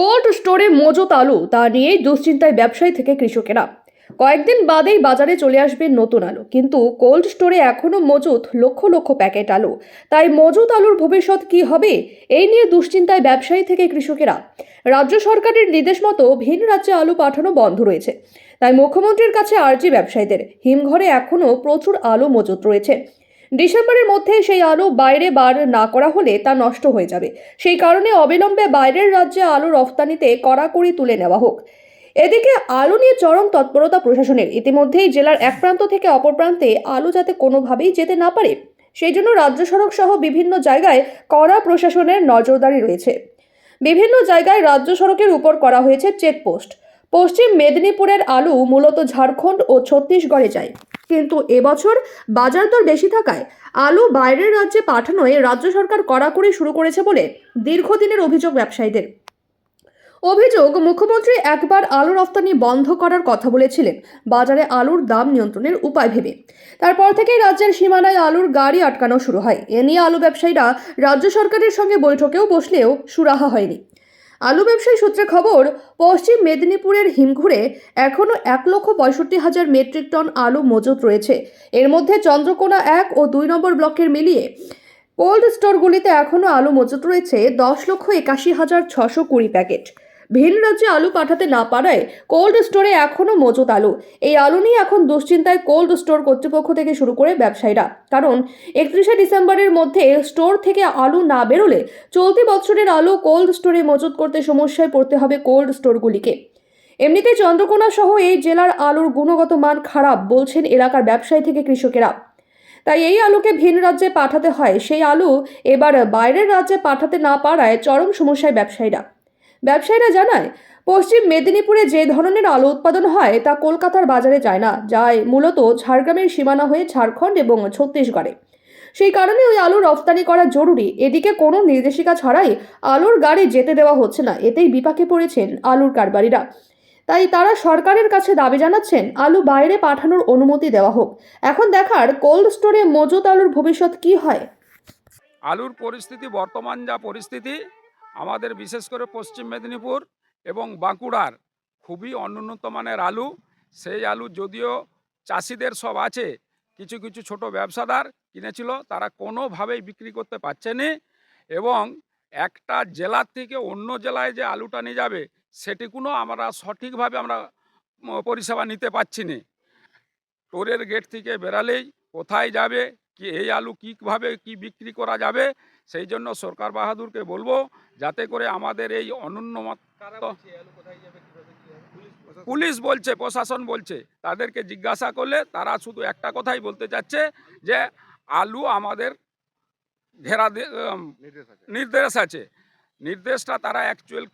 Cold স্টোরে মজুত আলু তা নিয়েই দুশ্চিন্তায় ব্যবসায়ী থেকে কৃষকেরা। কয়েকদিন বাদেই বাজারে চলে আসবে নতুন আলু। কিন্তু কোল্ড স্টোরে এখনও মজুত লক্ষ লক্ষ প্যাকেট আলু। তাই মজুত আলুর ভবিষ্যৎ কি হবে, এই নিয়ে দুশ্চিন্তায় ব্যবসায়ী থেকে কৃষকেরা। রাজ্য সরকারের নির্দেশ মতো ভিন রাজ্যে আলু পাঠানো বন্ধ রয়েছে। তাই মুখ্যমন্ত্রীর কাছে আর্জি ব্যবসায়ীদের। হিমঘরে এখনও প্রচুর আলু মজুত রয়েছে। ডিসেম্বরের মধ্যে সেই আলু বাইরে বার না করা হলে তা নষ্ট হয়ে যাবে। সেই কারণে অবিলম্বে বাইরের রাজ্যে আলু রফতানিতে কড়াকড়ি তুলে নেওয়া হোক। এদিকে আলু নিয়ে চরম তৎপরতা প্রশাসনের। ইতিমধ্যেই জেলার এক প্রান্ত থেকে অপর প্রান্তে আলু যাতে কোনোভাবেই যেতে না পারে, সেই জন্য রাজ্য সড়ক সহ বিভিন্ন জায়গায় কড়া প্রশাসনের নজরদারি রয়েছে। বিভিন্ন জায়গায় রাজ্য সড়কের উপর করা হয়েছে চেকপোস্ট। পশ্চিম মেদিনীপুরের আলু মূলত ঝাড়খণ্ড ও ছত্তিশগড়ে যায়। কিন্তু এবছর বাজার দর বেশি থাকায় আলু বাইরের রাজ্যে পাঠানোয় রাজ্য সরকার কড়াকড়ি শুরু করেছে বলে দীর্ঘদিনের অভিযোগ ব্যবসায়ীদের। অভিযোগ, মুখ্যমন্ত্রী একবার আলু রফতানি বন্ধ করার কথা বলেছিলেন। বাজারে আলুর দাম নিয়ন্ত্রণের উপায় ভেবে। তারপর থেকেই রাজ্যের সীমানায় আলুর গাড়ি আটকানো শুরু হয়। এ নিয়ে আলু ব্যবসায়ীরা রাজ্য সরকারের সঙ্গে বৈঠকেও বসলেও সুরাহা হয়নি। আলু ব্যবসায়ী সূত্রে খবর, পশ্চিম মেদিনীপুরের হিমঘুরে এখনও এক লক্ষ পঁয়ষট্টি হাজার মেট্রিক টন আলু মজুত রয়েছে। এর মধ্যে চন্দ্রকোনা এক ও দুই নম্বর ব্লকের মিলিয়ে কোল্ড স্টোরগুলিতে এখনও আলু মজুত রয়েছে দশ লক্ষ একাশি হাজার ছশো কুড়ি প্যাকেট। ভিন রাজ্যে আলু পাঠাতে না পারায় কোল্ড স্টোরে এখনও মজুত আলু। এই আলু নিয়ে এখন দুশ্চিন্তায় কোল্ড স্টোর কর্তৃপক্ষ থেকে শুরু করে ব্যবসায়ীরা। কারণ একত্রিশে ডিসেম্বরের মধ্যে স্টোর থেকে আলু না বেরোলে চলতি বছরের আলু কোল্ড স্টোরে মজুত করতে সমস্যায় পড়তে হবে কোল্ড স্টোরগুলিকে। এমনিতে চন্দ্রকোনা সহ এই জেলার আলুর গুণগত মান খারাপ বলছেন এলাকার ব্যবসায়ী থেকে কৃষকেরা। তাই এই আলুকে ভিন রাজ্যে পাঠাতে হয়। সেই আলু এবার বাইরের রাজ্যে পাঠাতে না পারায় চরম সমস্যায় ব্যবসায়ীরা। ব্যবসায়ীরা জানায়, পশ্চিম মেদিনীপুরে যে ধরনের আলু উৎপাদন হয় তা কলকাতার বাজারে যায় না যায় মূলত ঝাড়গ্রামের সীমানা হয়ে ঝাড়খণ্ড এবং ছত্তিশগড়ে। সেই কারণে ওই আলু রফতানি করা জরুরি, এদিকে কোনো নির্দেশিকা ছাড়াই আলুর গাড়ি যেতে দেওয়া হচ্ছে না, এতেই বিপাকে পড়েছেন আলুর কারবারিরা। তাই তারা সরকারের কাছে দাবি জানাচ্ছেন, আলু বাইরে পাঠানোর অনুমতি দেওয়া হোক। এখন দেখার কোল্ড স্টোরে মজুত আলুর ভবিষ্যৎ কি হয়? আলুর পরিস্থিতি, বর্তমান যা পরিস্থিতি আমাদের বিশেষ করে পশ্চিম মেদিনীপুর এবং বাঁকুড়ার খুবই অনুন্নত মানের আলু। সেই আলু যদিও চাষিদের সব আছে, কিছু কিছু ছোট ব্যবসাদার কিনেছিল, তারা কোনোভাবেই বিক্রি করতে পারছে না এবং একটা জেলার থেকে অন্য জেলায় যে আলুটা নিয়ে যাবে, সেটিকুনো আমরা সঠিকভাবে আমরা পরিষেবা নিতে পারছি না। টোরের গেট থেকে বেরালেই কোথায় যাবে কি এই আলু কীভাবে কি বিক্রি করা যাবে? সেই জন্য সরকার বাহাদুরকে বলব যাতে করে আমাদের এই অনুন্নত পুলিশ বলছে প্রশাসন বলছে। তাদেরকে জিজ্ঞাসা করলে তারা শুধু একটা কথাই বলতে চাচ্ছে যে আলু আমাদের ঘেরা নির্দেশ আছে। নির্দেশটা তারা অ্যাকচুয়াল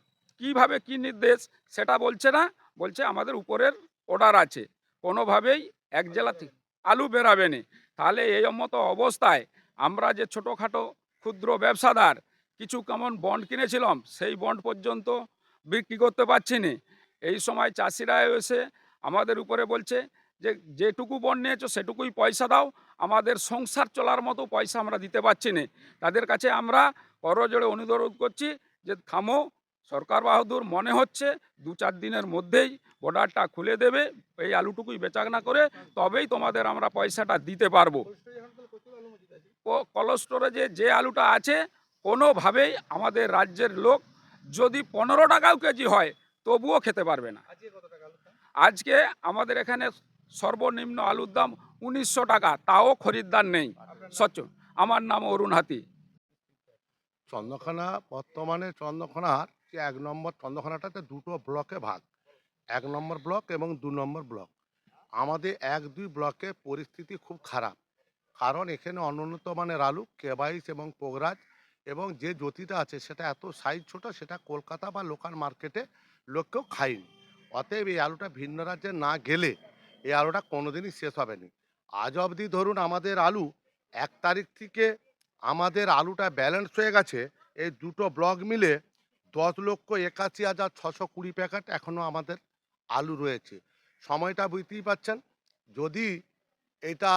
কীভাবে কি নির্দেশ সেটা বলছে না বলছে আমাদের উপরের অর্ডার আছে। কোনোভাবেই এক জেলা থেকে আলু বেরাবে না। তাহলে এই মতো অবস্থায় আমরা যে ছোটোখাটো ক্ষুদ্র ব্যবসাদার কিছু কেমন বন্ড কিনেছিলাম, সেই বন্ড পর্যন্ত বিক্রি করতে পারছি না। এই সময় চাষিরা এসে আমাদের উপরে বলছে যে, যেটুকু বন্ড নিয়েছো সেটুকুই পয়সা দাও, আমাদের সংসার চলার মতো পয়সা আমরা দিতে পারছি না। তাদের কাছে আমরা করজোড়ে অনুরোধ করছি যে থামো সরকার বাহাদুর মনে হচ্ছে দু চার দিনের মধ্যেই বর্ডারটা খুলে দেবে এই আলুটুকুই বেচাকেনা করে তবেই তোমাদের আমরা পয়সাটা দিতে পারব। কল স্টোরেজে যে আলুটা আছে কোনোভাবেই আমাদের রাজ্যের লোক যদি পনেরো টাকাও কেজি হয় তবুও খেতে পারবে না। আজকে আমাদের এখানে সর্বনিম্ন আলুর দাম উনিশশো টাকা তাও খরিদ্দার নেই। সচ্চ আমার নাম অরুণ হাতি। চন্দ্রখানা বর্তমানে চন্দ্রখানার যে এক নম্বর চন্দ্রখানাটাতে দুটো ব্লকে ভাগ। এক নম্বর ব্লক এবং দু নম্বর ব্লক। আমাদের এক দুই ব্লকে পরিস্থিতি খুব খারাপ। কারণ এখানে অনুন্নত মানের আলু কেবাইশ এবং পোগরাজ এবং যে জ্যোতিটা আছে সেটা এত সাইজ ছোট, সেটা কলকাতা বা লোকাল মার্কেটে লোককেও খায়নি। অতএব এই আলুটা ভিন্ন রাজ্যে না গেলে এই আলুটা কোনোদিনই শেষ হবে না। আজ অবধি ধরুন আমাদের আলু এক তারিখ থেকে আমাদের আলুটা ব্যালেন্স হয়ে গেছে, এই দুটো ব্লক মিলে দশ লক্ষ একাশি হাজার ছশো কুড়ি প্যাকেট এখনও আমাদের আলু রয়েছে। সময়টা বুঝতেই পাচ্ছেন যদি এটা,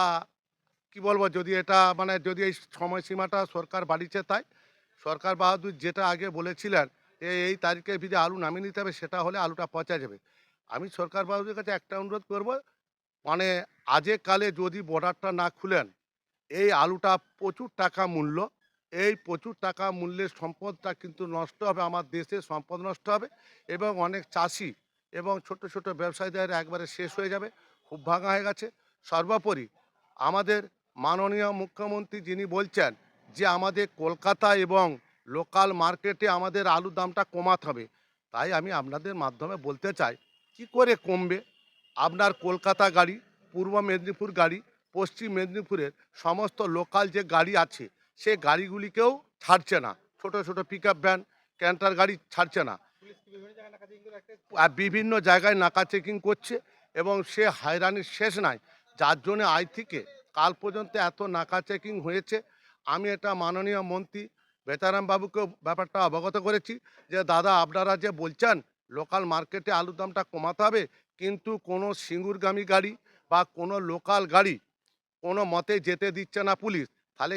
কি বলব, যদি এটা মানে যদি এই সময়সীমাটা সরকার বাড়িছে তাই, সরকার বাহাদুর যেটা আগে বলেছিলেন যে এই তারিখে ভিতরে আলু নামিয়ে নিতে হবে, সেটা হলে আলুটা পচা যাবে। আমি সরকার বাবুদের কাছে একটা অনুরোধ করব মানে আজে কালে যদি বর্ডারটা না খুলেন, এই আলুটা প্রচুর টাকা মূল্য এই প্রচুর টাকা মূল্যের সম্পদটা কিন্তু নষ্ট হবে, আমার দেশের সম্পদ নষ্ট হবে এবং অনেক চাষি এবং ছোট ছোট ব্যবসায়ীদের একবারে শেষ হয়ে যাবে, খুব ভাঙা হয়ে গেছে। সর্বোপরি আমাদের মাননীয় মুখ্যমন্ত্রী যিনি বলছেন যে আমাদের কলকাতা এবং লোকাল মার্কেটে আমাদের আলুর দামটা কমাতে হবে, তাই আমি আপনাদের মাধ্যমে বলতে চাই, কি করে কমবে? আপনার কলকাতা গাড়ি, পূর্ব মেদিনীপুর গাড়ি, পশ্চিম মেদিনীপুরের সমস্ত লোকাল যে গাড়ি আছে সে গাড়িগুলিকেও ছাড়ছে না। ছোট ছোট পিক আপ ভ্যান ক্যান্টার গাড়ি ছাড়ছে না। আর বিভিন্ন জায়গায় নাকা চেকিং করছে এবং সে হয়রানির শেষ নাই। যার জন্য আজ থেকে কাল পর্যন্ত এত নাকা চেকিং হয়েছে। আমি এটা মাননীয় মন্ত্রী বেতারাম বাবুকেও ব্যাপারটা অবগত করেছি যে, দাদা, আপনারা যে বলছেন লোকাল মার্কেটে আলুর দামটা কমাতে হবে, কিন্তু কোনো সিঙ্গুরগামী গাড়ি বা কোনো লোকাল গাড়ি কোনো মতে যেতে দিচ্ছে না পুলিশ, তাহলে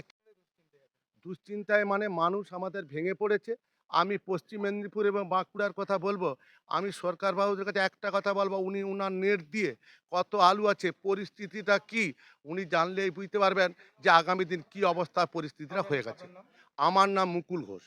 দুশ্চিন্তায় মানে মানুষ আমাদের ভেঙে পড়েছে। আমি পশ্চিম মেদিনীপুর এবং বাঁকুড়ার কথা বলব। আমি সরকার বাবুদের কাছে একটা কথা বলব উনি উনার নেট দিয়ে কত আলু আছে পরিস্থিতিটা কি? উনি জানলেই বুঝতে পারবেন যে আগামী দিন কি অবস্থা পরিস্থিতিটা হয়ে গেছে। আমার নাম মুকুল ঘোষ।